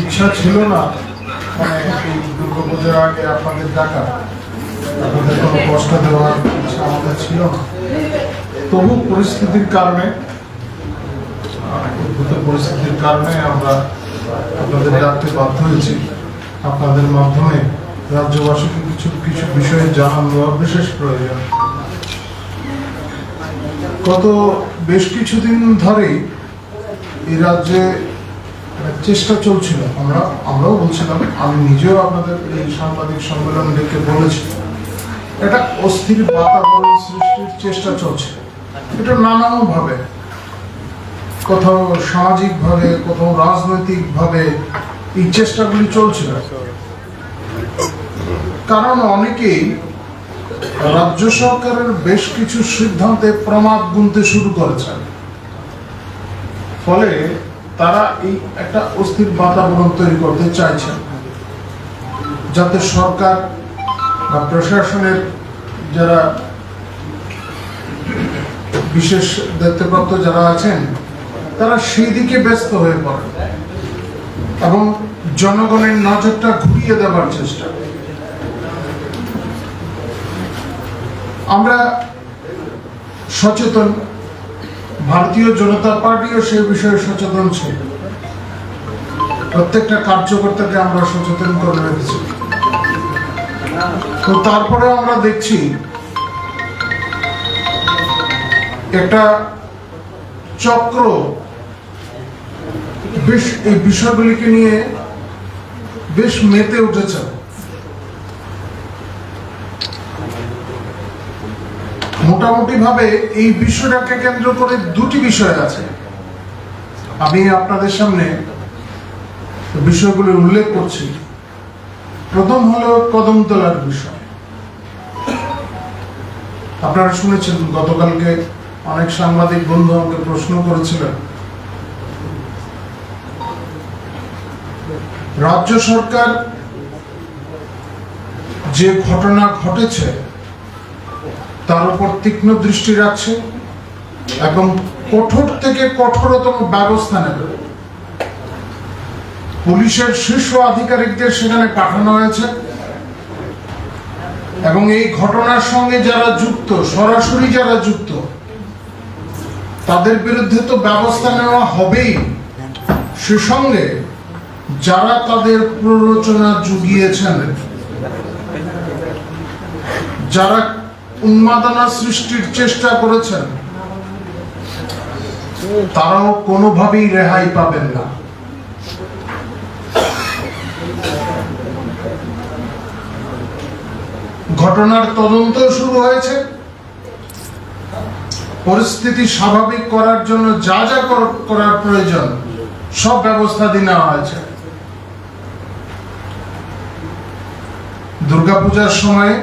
ইচ্ছা ছিল না। মানে দুর্গাপুজোর আগে আপনাদের ডাকা আপনাদের কোনো কষ্ট দেওয়ার ইচ্ছা আমাদের ছিল তবু পরিস্থিতির কারণে উদ্ভূত পরিস্থিতির কারণে আমরা আপনাদের ডাকতে বাধ্য হয়েছি। আপনাদের মাধ্যমে রাজ্যবাসীকে কিছু কিছু বিষয়ে জানান বিশেষ প্রয়োজন। গত বেশ কিছুদিন ধরেই এই রাজ্যে চেষ্টা চলছিল। আমরা, আমরাও বলছিলাম, আমি নিজেও আপনাদের এই সাংবাদিক সম্মেলন ডেকে বলেছি। এটা অস্থির বাতাবরণ সৃষ্টির চেষ্টা চলছে। এটা নানানভাবে, কোথাও সামাজিকভাবে, কোথাও রাজনৈতিকভাবে এই চেষ্টাগুলি চলছিল কারণ অনেকেই রাজ্য সরকারের বেশ কিছু সিদ্ধান্তে প্রমাদ গুনতে শুরু করেছেন। ফলে তারা এই একটা অস্থির বাতাবরণ তৈরি করতে চাইছেন। যাতে সরকার বা প্রশাসনের যারা বিশেষ দায়িত্বপ্রাপ্ত যারা আছেন, তারা সেই দিকে ব্যস্ত হয়ে পড়ে এবং জনগণের নজরটা ঘুরিয়ে দেওয়ার চেষ্টা আমরা সচেতন ভারতীয় জনতা পার্টিও সে বিষয়ে সচেতন ছিল। প্রত্যেকটা কার্যকর্তাকে আমরা সচেতন করে রেখেছি। তো তারপরে আমরা দেখছি একটা চক্র বেশ এই বিষয়গুলিকে নিয়ে বেশ মেতে উঠেছে। মোটামুটি ভাবে এই বিষয়টাকে কেন্দ্র করে দুটি বিষয় আছে। আমি আপনাদের সামনে বিষয়গুলি উল্লেখ করছি। প্রথম হলো কদম তোলার বিষয়। আপনারা শুনেছেন, গতকালকে অনেক সাংবাদিক বন্ধু আমাকে প্রশ্ন করেছিলেন, রাজ্য সরকার যে ঘটনা ঘটেছে তার উপর তীক্ষ্ণ দৃষ্টি রাখছে এবং কঠোর থেকে কঠোরতম ব্যবস্থা নেবে। পুলিশের শীর্ষ আধিকারিকদের সেখানে পাঠানো হয়েছে এবং এই ঘটনার সঙ্গে যারা যুক্ত, সরাসরি যারা যুক্ত, তাদের বিরুদ্ধে তো ব্যবস্থা নেওয়া হবেই। সে সঙ্গে যারা তাদের প্ররোচনা জুগিয়েছেন, যারা উন্মাদনা সৃষ্টির চেষ্টা করেছেন। তারাও কোনোভাবেই রেহাই পাবেন না। ঘটনার তদন্ত শুরু হয়েছে। পরিস্থিতি স্বাভাবিক করার জন্য যা যা কর- করার প্রয়োজন, সব ব্যবস্থা দিয়ে নেওয়া হয়েছে। দুর্গাপূজার সময়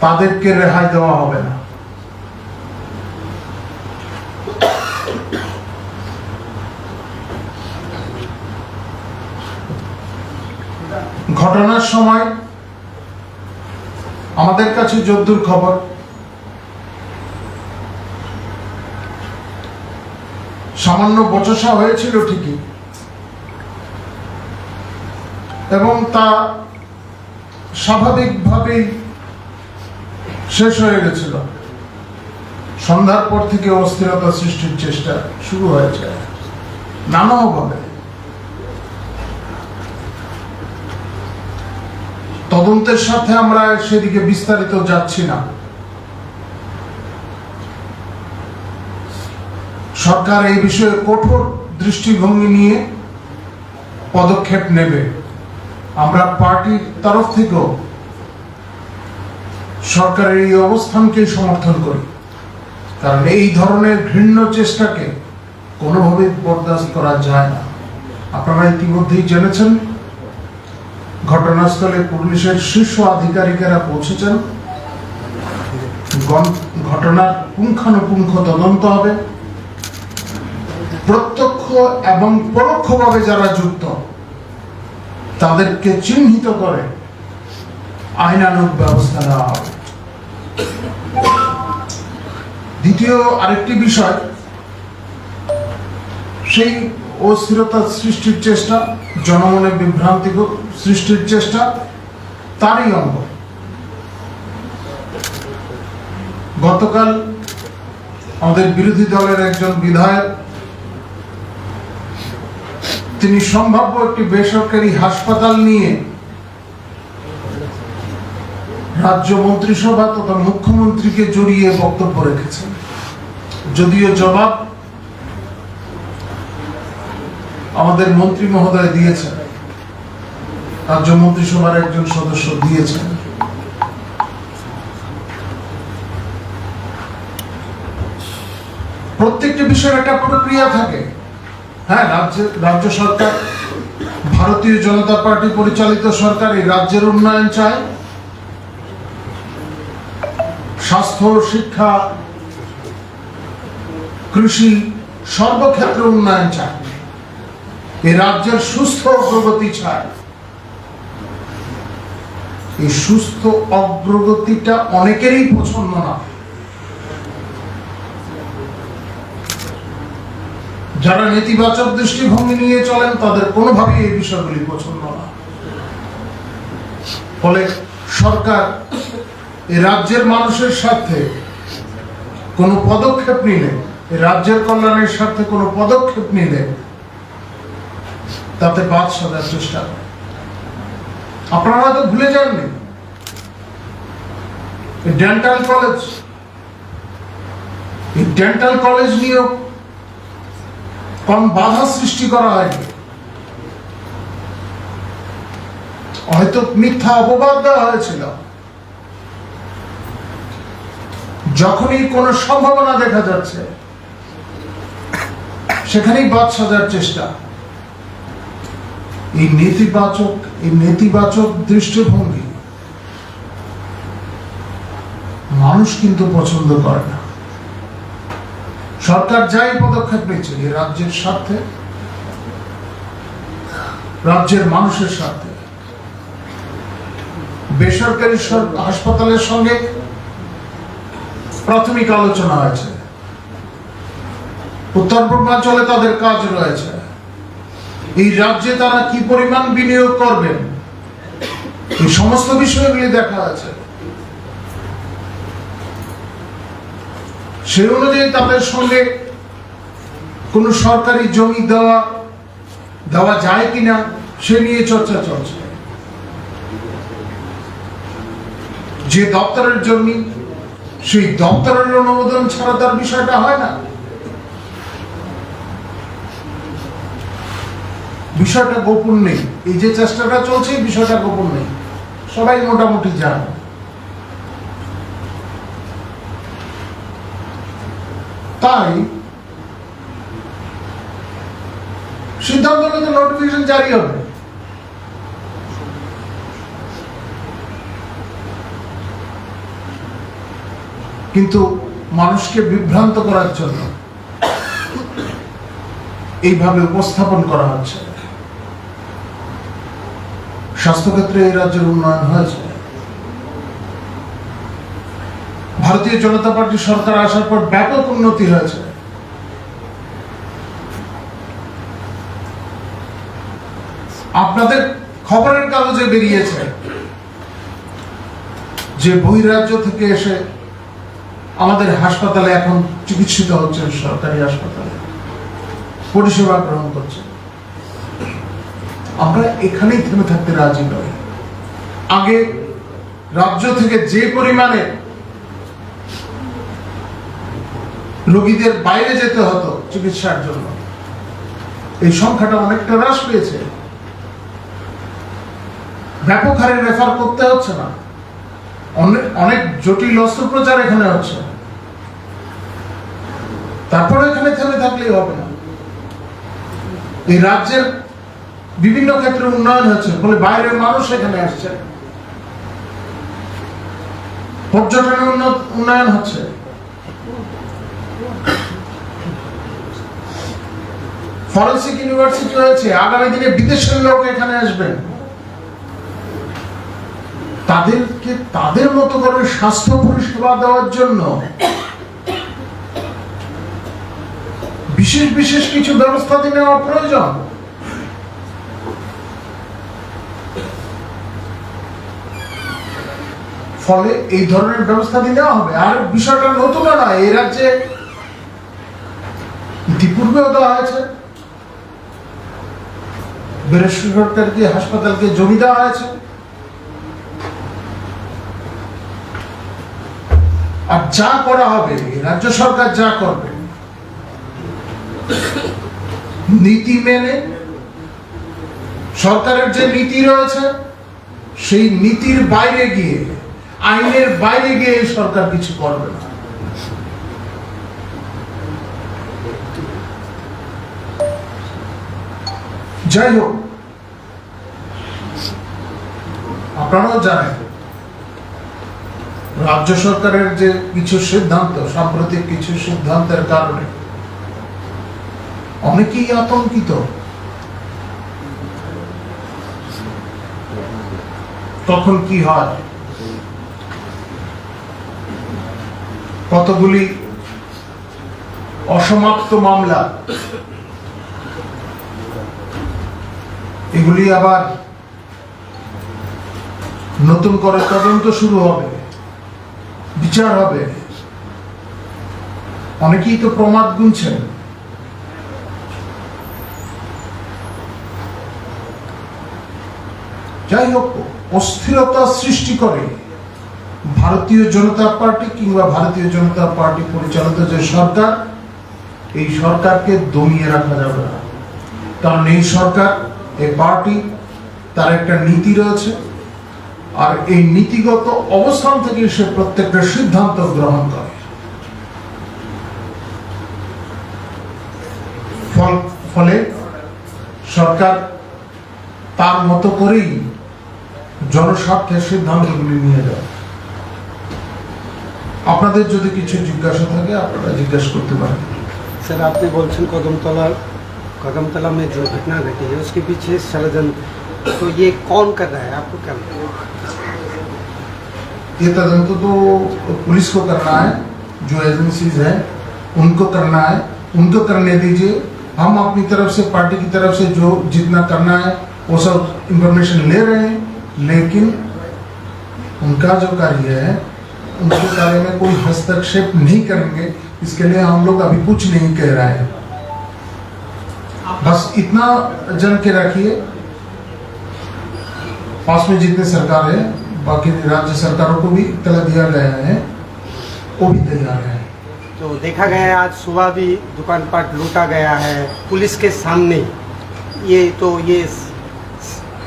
তাদেরকে রেহাই দেওয়া হবে না। ঘটনার সময় আমাদের কাছে যদ্দূর খবর। সামান্য বচসা হয়েছিল ঠিকই। এবং তা স্বাভাবিকভাবেই শেষ হয়ে গেছিল। সন্ধ্যার পর থেকে অস্থিরতা সৃষ্টির চেষ্টা শুরু হয়েছে নানাভাবে। তদন্তের সাথে আমরা সেদিকে বিস্তারিত যাচ্ছি না। সরকার এই বিষয়ে কঠোর দৃষ্টিভঙ্গি নিয়ে পদক্ষেপ নেবে। আমরা পার্টির তরফ থেকেও সরকারের এই অবস্থানকে সমর্থন করি। কারণ এই ধরনের ঘৃণ্য চেষ্টাকে কোনোভাবে বরদাস্ত করা যায় না। আপনারা ইতিমধ্যেই জেনেছেন, ঘটনাস্থলে পুলিশের শীর্ষ আধিকারিকেরা পৌঁছেছেন। ঘটনার পুঙ্খানুপুঙ্খ তদন্ত হবে। প্রত্যক্ষ এবং পরোক্ষভাবে যারা যুক্ত, তাদেরকে চিহ্নিত করে আইনানুগ ব্যবস্থা নেওয়া হবে। দ্বিতীয় আরেকটি বিষয়, সেই অস্থিরতা সৃষ্টির চেষ্টা, জনমনে বিভ্রান্তি সৃষ্টির চেষ্টা, তারই অঙ্গ। গতকাল আমাদের বিরোধী দলের একজন বিধায়ক, তিনি সম্ভাব্য একটি বেসরকারি হাসপাতাল নিয়ে রাজ্য মন্ত্রিসভা তথা মুখ্যমন্ত্রীকে জড়িয়ে বক্তব্য রেখেছেন। যদিও জবাব আমাদের মন্ত্রী মহোদয় দিয়েছেন। রাজ্য মন্ত্রিসভার একজন সদস্য দিয়েছেন। প্রত্যেকটি বিষয়ের একটা প্রক্রিয়া থাকে। হ্যাঁ রাজ্য রাজ্য সরকার, ভারতীয় জনতা পার্টি পরিচালিত সরকার এই রাজ্যের উন্নয়ন চায়। স্বাস্থ্য, শিক্ষা, কৃষি, সর্বক্ষেত্রে উন্নয়ন চায় এই রাজ্যের সুস্থ অগ্রগতি চায় এই সুস্থ অগ্রগতিটা অনেকেরই পছন্দ না। যারা নেতিবাচক দৃষ্টিভঙ্গি নিয়ে চলেন, তাদের কোনোভাবেই এই বিষয়গুলি পছন্দ না। ফলে সরকার এই রাজ্যের মানুষের স্বার্থে কোনো পদক্ষেপ নিলে এই রাজ্যের কল্যাণের স্বার্থে কোনো পদক্ষেপ নিলে, তাতে বাদ সাজার চেষ্টা করে। আপনারা হয়তো ভুলে যাননি ডেন্টাল কলেজ এই ডেন্টাল কলেজ নিয়েও কোন বাধা সৃষ্টি করা হয়নি। হয়তো মিথ্যা অপবাদ দেওয়া হয়েছিল। যখনই কোনো সম্ভাবনা দেখা যাচ্ছে, সেখানেই বাদ সাজার চেষ্টা। এই নেতিবাচক এই নেতিবাচক দৃষ্টিভঙ্গি মানুষ কিন্তু পছন্দ করে না। সরকার যাই পদক্ষেপ নিচ্ছে এই রাজ্যের স্বার্থে, রাজ্যের মানুষের স্বার্থে। বেসরকারি হাসপাতালের সঙ্গে প্রাথমিক আলোচনা হয়েছে উত্তর পূর্বাঞ্চলে তাদের কাজ রয়েছে। এই রাজ্যে তারা কি পরিমাণ বিনিয়োগ করবেন? এই সমস্ত বিষয়গুলি দেখা আছে। সেই অনুযায়ী তাদের সঙ্গে কোন সরকারি জমি দেওয়া দেওয়া যায় কিনা, সে নিয়ে চর্চা চলছে। যে দপ্তরের জমি সেই দপ্তরের অনুমোদন ছাড়া তার বিষয়টা হয় না। বিষয়টা গোপন নেই। এই যে চেষ্টাটা চলছে বিষয়টা গোপন নেই। সবাই মোটামুটি জানে। তাই সিদ্ধান্ত নিতে নোটিফিকেশন জারি হবে। কিন্তু মানুষকে বিভ্রান্ত করার জন্য এইভাবে উপস্থাপন করা হচ্ছে। স্বাস্থ্যক্ষেত্রে এই রাজ্যের উন্নয়ন হয়েছে। ভারতীয় জনতা পার্টি সরকার আসার পর ব্যাপক উন্নতি হয়েছে। আপনাদের খবরের কাগজে বেরিয়েছে যে বহিরাজ্য থেকে এসে আমাদের হাসপাতালে এখন চিকিৎসিত হচ্ছেন সরকারি হাসপাতালে। পরিষেবা গ্রহণ করছে আমরা এখানেই থেমে থাকতে রাজি নই। আগে রাজ্য থেকে যে পরিমাণে রোগীদের বাইরে যেতে হতো চিকিৎসার জন্য, এই সংখ্যাটা অনেকটা হ্রাস পেয়েছে। ব্যাপক হারে রেফার করতে হচ্ছে না। অনেক অনেক জটিল অস্ত্রোপচার এখানে হচ্ছে। থাকলেই হবে না। এই রাজ্যের বিভিন্ন ক্ষেত্রে উন্নয়ন হচ্ছে, ফলে বাইরের মানুষ এখানে আসছে। পর্যটনের উন্নয়ন হচ্ছে। ফরেন্সিক ইউনিভার্সিটি হয়েছে, আগামী দিনে বিদেশের লোক এখানে আসবেন তাদেরকে, তাদের মতো করে স্বাস্থ্য পরিষেবা দেওয়ার জন্য বিশেষ বিশেষ কিছু ব্যবস্থা নেওয়া প্রয়োজন? ফলে এই ধরনের ব্যবস্থা নেওয়া হবে? আর বিষয়টা নতুন না, এই রাজ্যে ইতিপূর্বেও দেওয়া হয়েছে। বেসরকারি হাসপাতালকে জমি দেওয়া হয়েছে? আর যা করা হবে, রাজ্য সরকার যা করবে নীতি মেনে সরকারের যে নীতি রয়েছে, সেই নীতির বাইরে গিয়ে, আইনের বাইরে গিয়ে সরকার কিছু করবে না। যাই হোক, আপনারাও জানেন, রাজ্য সরকারের যে কিছু সিদ্ধান্ত, সাম্প্রতিক কিছু সিদ্ধান্তের কারণে অনেকেই আতঙ্কিত। তখন কি হয়? কতগুলি অসমাপ্ত মামলা। এগুলি আবার নতুন করে তদন্ত শুরু হবে, বিচার হবে। অনেকেই তো প্রমাদ গুনছেন। যাই হোক, অস্থিরতা সৃষ্টি করে। ভারতীয় জনতা পার্টি কিংবা ভারতীয় জনতা পার্টি পরিচালিত যে সরকার, এই সরকারকে দমিয়ে রাখা যাবে না। কারণ এই সরকার, এই পার্টি, তার একটা নীতি রয়েছে। আর এই নীতিগত অবস্থান থেকে সে প্রত্যেকটা সিদ্ধান্ত গ্রহণ করে। ফল- সরকার তার মতো করেই জনস্বার্থের সিদ্ধান্তগুলি নিয়ে যায় আপনাদের যদি কিছু জিজ্ঞাসা থাকে আপনারা জিজ্ঞাসা করতে পারেন सर आपने बोलछन कदमतला कदमतला में जो घटना घटी है उसके पीछे षडयंत्र तो ये कौन कर रहा है आपको क्या लगता है ये तदंत तो पुलिस को करना है जो एजेंसीज है उनको करना है उनको करने दीजिए हम अपनी तरफ से पार्टी की तरफ से जो जितना करना है वो सब इंफॉर्मेशन ले रहे हैं लेकिन उनका जो कार्य है, उनके कार्य में कोई हस्तक्षेप नहीं करेंगे, इसके लिए हम लोग अभी कुछ नहीं कह रहे हैं। बस इतना जन के रखिए। पास में जितने सरकार है, बाकी राज्य सरकारों को भी इतला दिया गया है, वो भी तैयार है। तो देखा गया है, आज सुबह भी दुकान पाट लूटा गया है, पुलिस के सामने। ये तो ये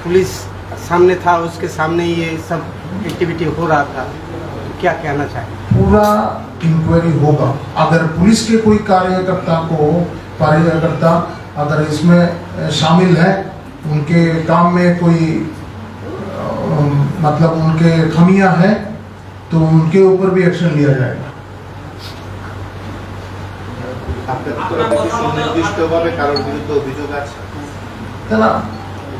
पुलिस सामने था उसके सामने ये सब एक्टिविटी हो रहा था तो क्या कहना चाहिए पूरा इंक्वायरी होगा अगर पुलिस के कोई कार्यकर्ता को कार्यकर्ता अगर इसमें अ, शामिल है उनके काम में कोई अ, मतलब उनके खमियां हैं तो उनके ऊपर भी एक्शन लिया जाएगा আপনাদের তরফে কি সুনির্দিষ্টভাবে কারোর বিরুদ্ধে অভিযোগ আছে তারা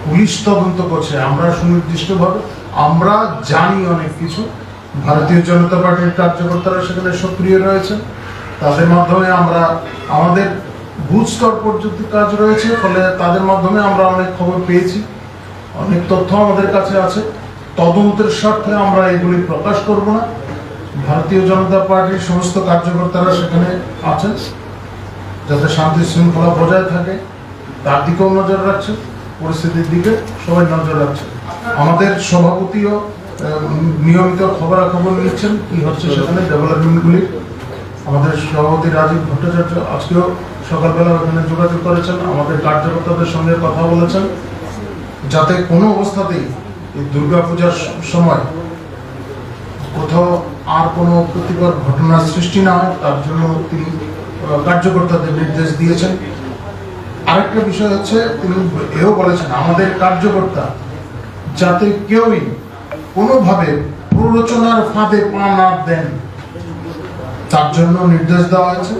পুলিশ তদন্ত করছে, আমরা সুনির্দিষ্টভাবে, আমরা জানি অনেক কিছু। ভারতীয় জনতা পার্টির কার্যকর্তারা সেখানে সক্রিয় রয়েছেন। তাদের মাধ্যমে আমরা, আমাদের বুথ স্তর পর্যন্ত কাজ রয়েছে, ফলে তাদের মাধ্যমে আমরা অনেক খবর পেয়েছি, অনেক তথ্য আমাদের কাছে আছে। তদন্তের স্বার্থে আমরা এগুলি প্রকাশ করব না। ভারতীয় জনতা পার্টির সমস্ত কার্যকর্তারা সেখানে আছেন, যাতে শান্তি শৃঙ্খলা বজায় থাকে। তার দিকেও নজর রাখছে পরিস্থিতির দিকে সবাই নজর রাখছে। আমাদের সভাপতিও নিয়মিত খবরাখবর নিচ্ছেন কি হচ্ছে সেখানে ডেভেলপমেন্টগুলি আমাদের সভাপতি রাজীব ভট্টাচার্য আজকেও সকালবেলা ওখানে যোগাযোগ করেছেন, আমাদের কার্যকর্তাদের সঙ্গে কথা বলেছেন। যাতে কোনো অবস্থাতেই এই দুর্গাপূজার সময় কোথাও আর কোনো ক্ষতিকর ঘটনার সৃষ্টি না হয়, তার জন্য তিনি কার্যকর্তাদের নির্দেশ দিয়েছেন। আরেকটা বিষয় হচ্ছে তিনি এও বলেছেন, আমাদের কার্যকর্তা যাতে কেউই কোনোভাবে প্ররোচনার ফাঁদে পা না দেন। তার জন্য নির্দেশ দেওয়া হয়েছে।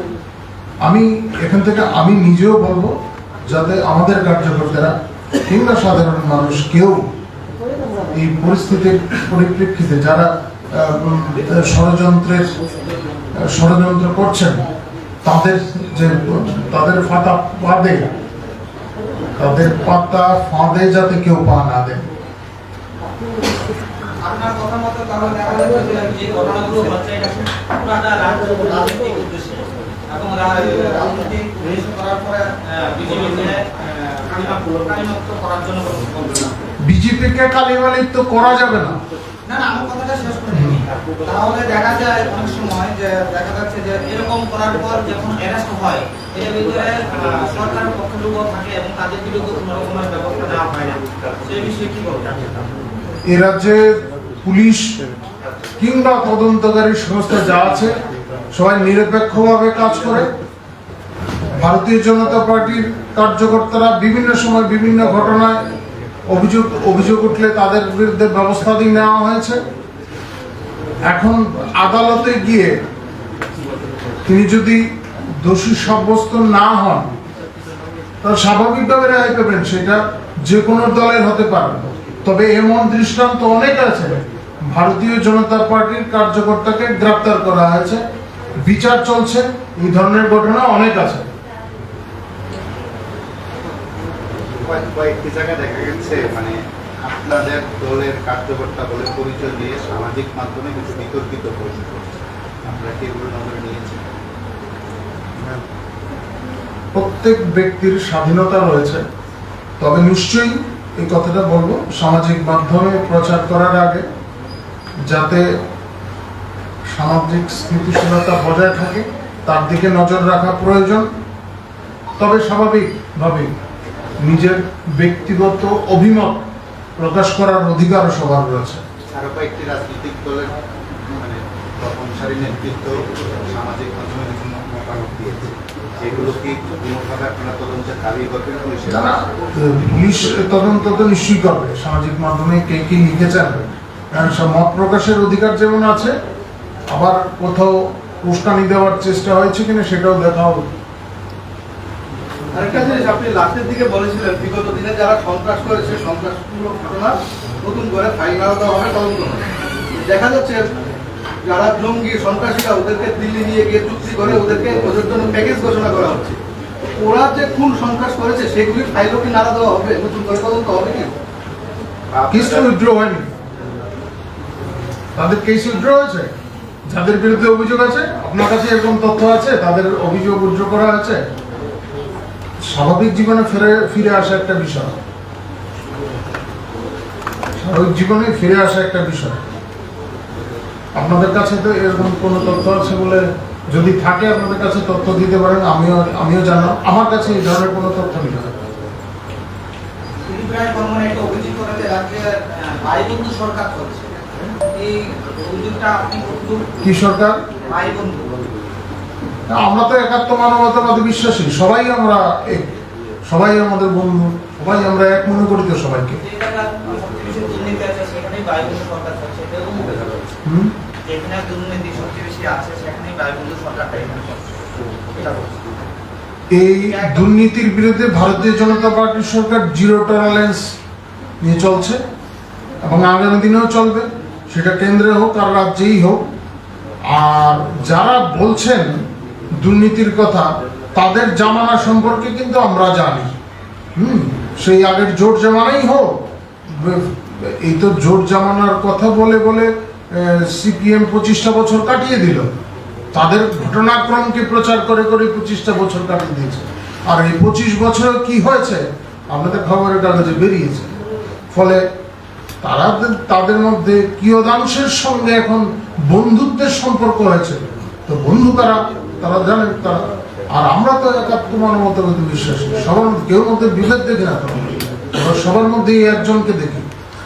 আমি এখান থেকে, আমি নিজেও বলব, যাতে আমাদের কার্যকর্তারা কিংবা সাধারণ মানুষ কেউ এই পরিস্থিতির পরিপ্রেক্ষিতে যারা ষড়যন্ত্রের, ষড়যন্ত্র করছেন তাদের যে তাদের ফাতা ফাঁদে তাদের পাতা ফাঁদে যাতে কেউ পা না দেয়। বিজেপিকে কালিমালিপ্ত করা যাবে না। না না আমার কথাটা শেষ করে। তাহলে দেখা যায় অনেক সময় যে দেখা যাচ্ছে যে এরকম করার পর যখন অ্যারেস্ট হয়, এর ভিতরে সরকারের পক্ষের লোক থাকে এবং তাদের বিরুদ্ধে কোনো রকমের ব্যবস্থা নেওয়া হয় না। সেই বিষয়ে কি বলবেন? এ রাজ্যে পুলিশ কিংবা তদন্তকারী সংস্থা যা আছে, সবাই নিরপেক্ষভাবে কাজ করে। ভারতীয় জনতা পার্টির কার্যকর্তারা বিভিন্ন সময় বিভিন্ন ঘটনায় অভিযোগ অভিযোগ উঠলে তাদের বিরুদ্ধে ব্যবস্থা নেওয়া হয়েছে। এখন আদালতে গিয়ে তিনি যদি দোষী সাব্যস্ত না হন, তাহলে স্বাভাবিকভাবে রেহাই পাবেন, সেটা যে কোনো দলের হতে পারে। তবে এমন দৃষ্টান্ত অনেক আছে, ভারতীয় জনতা পার্টির কার্যকর্তাকে গ্রেপ্তার করা হয়েছে, বিচার চলছে, এই ধরনের ঘটনা অনেক আছে। কয়েক- কয়েকটি জায়গায় দেখা গেছে মানে আপনাদের দলের কার্যকর্তা বলে পরিচয় দিয়ে সামাজিক মাধ্যমে কিছু বিতর্কিত করছে। আপনারা কি এগুলো নজরে নিয়েছেন প্রত্যেক ব্যক্তির স্বাধীনতা রয়েছে। তবে নিশ্চয়ই এই কথাটা বলব, সামাজিক মাধ্যমে প্রচার করার আগে যাতে সামাজিক স্থিতিশীলতা বজায় থাকে, তার দিকে নজর রাখা প্রয়োজন। তবে স্বাভাবিকভাবে নিজের ব্যক্তিগত অভিমত প্রকাশ করার অধিকারও সবার রয়েছে। আরও কয়েকটি রাজনৈতিক দলের মানে নেতৃত্ব সামাজিক মাধ্যমে বিভিন্ন মতামত দিয়েছে। সেগুলো কি কোনোভাবে আপনারা তদন্তের দাবি করবেন পুলিশের? পুলিশ তদন্ত তো নিশ্চয়ই করবে। সামাজিক মাধ্যমে কে কি লিখেছেন? কারণ মত প্রকাশের অধিকার যেমন আছে আবার কোথাও উস্কানি দেওয়ার চেষ্টা হয়েছে কিনা সেটাও দেখা হবে আরেকটা জিনিস আপনি লাস্টের দিকে বলেছিলেন, বিগত দিনে যারা সন্ত্রাস করেছে ঘটনা নতুন করে ফাইল হবে তদন্ত। দেখা যাচ্ছে যারা জঙ্গি, সন্ত্রাসীরা ওদেরকে দিল্লি নিয়ে গিয়ে চুক্তি করে, ওদেরকে ওদের জন্য প্যাকেজ ঘোষণা করা হচ্ছে। ওরা যে সন্ত্রাস করেছে ফাইলও কি নাড়া দেওয়া হবে? নতুন করে তদন্ত হবে কি? হয়নি। তাদের কেস উইথড্র হয়েছে? যাদের বিরুদ্ধে অভিযোগ আছে, আপনার কাছে এরকম তথ্য আছে? তাদের অভিযোগ উইথড্র করা হয়েছে? স্বাভাবিক জীবনে ফিরে ফিরে আসা একটা বিষয়। স্বাভাবিক জীবনে ফিরে আসা একটা বিষয়। আপনাদের কাছে তো এরকম কোনো তথ্য আছে বলে যদি থাকে আপনাদের কাছে তথ্য দিতে পারেন আমিও আমিও জানলাম আমার কাছে এই ধরনের কোনো তথ্য নেই। কি সরকার? আমরা তো একাত্ম মানবতাবাদী বিশ্বাসী। সবাই আমরা এক। সবাই আমাদের বন্ধু। সবাই আমরা এক মনে করি তো সবাইকে। এই দুর্নীতির বিরুদ্ধে ভারতীয় জনতা পার্টির সরকার জিরো টলারেন্স নিয়ে চলছে এবং আগামী দিনেও চলবে। সেটা কেন্দ্রে হোক আর রাজ্যেই হোক। আর যারা বলছেন দুর্নীতির কথা, তাদের জামানা সম্পর্কে কিন্তু আমরা জানি। হুম, সেই আগের জোট জামানাই হোক, এই তো জোট জামানার কথা বলে বলে সিপিএম পঁচিশটা বছর কাটিয়ে দিল। তাদের ঘটনাক্রমকে প্রচার করে করে পঁচিশটা বছর কাটিয়ে দিয়েছে। আর এই পঁচিশ বছরে কি হয়েছে, আপনাদের খবরের কাগজে বেরিয়েছে। ফলে তারা তাদের মধ্যে কিয়দাংশের সঙ্গে এখন বন্ধুত্বের সম্পর্ক হয়েছে। তো বন্ধু কারা? তারা জানেন তারা আর আমরা তো একাত্ম মানবতাবাদী বিশ্বাসী। সবার কেউ মধ্যে বিভেদ দেখি না সবার মধ্যে একজনকে দেখি।